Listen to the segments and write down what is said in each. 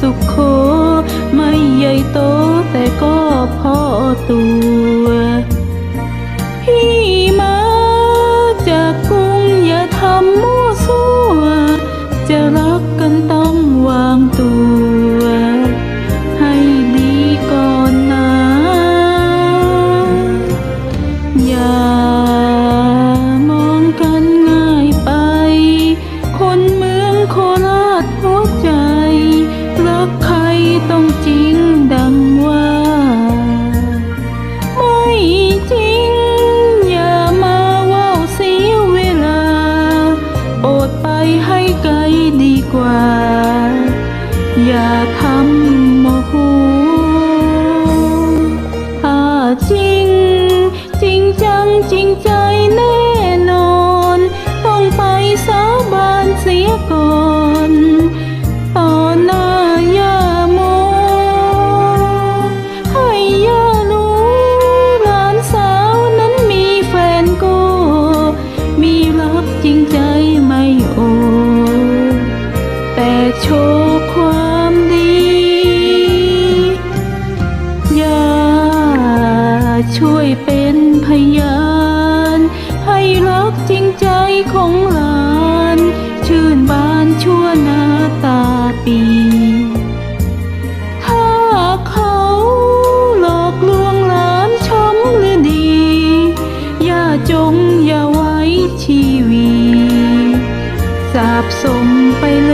สุขโข ไม่ใหญ่โตแต่ก็พอตัว พี่มาจากกรุงอย่าทำมั่วซั่วจะรักกันต่อ อย่าทำโมโหถ้าจริง จริงจังจริงใจแน่นอน ต้องไปสาบานเสียก่อนต่อหน้าย่าโม ให้ย่ารู้หลานสาวนั้นมีแฟนก็มีรักจริงใจไม่โอแต่โชค ชิงใจของหลาน ชื่นบานชั่วนาตาปี ถ้าเขาหลอกลวงหลานช้ำหรือดี อย่าจงอย่าไว้ชีวี สาบสมไปเลย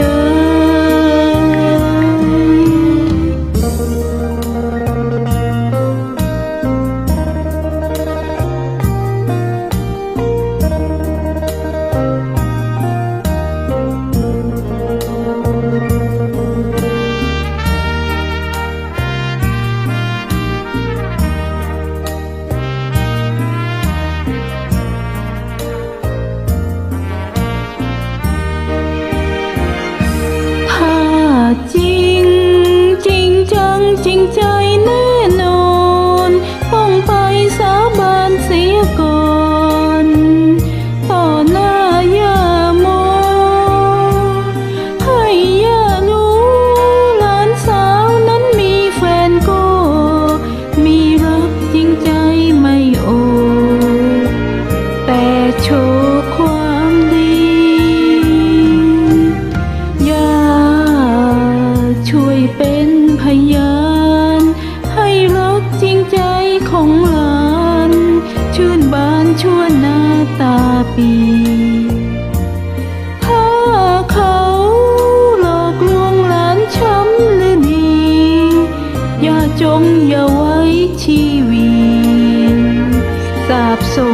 ชั่วหน้าตาปีถ้าเขาหลอกลวงหลานช้ำหรือดีอย่าจงอย่าไว้ชีวีสาบส่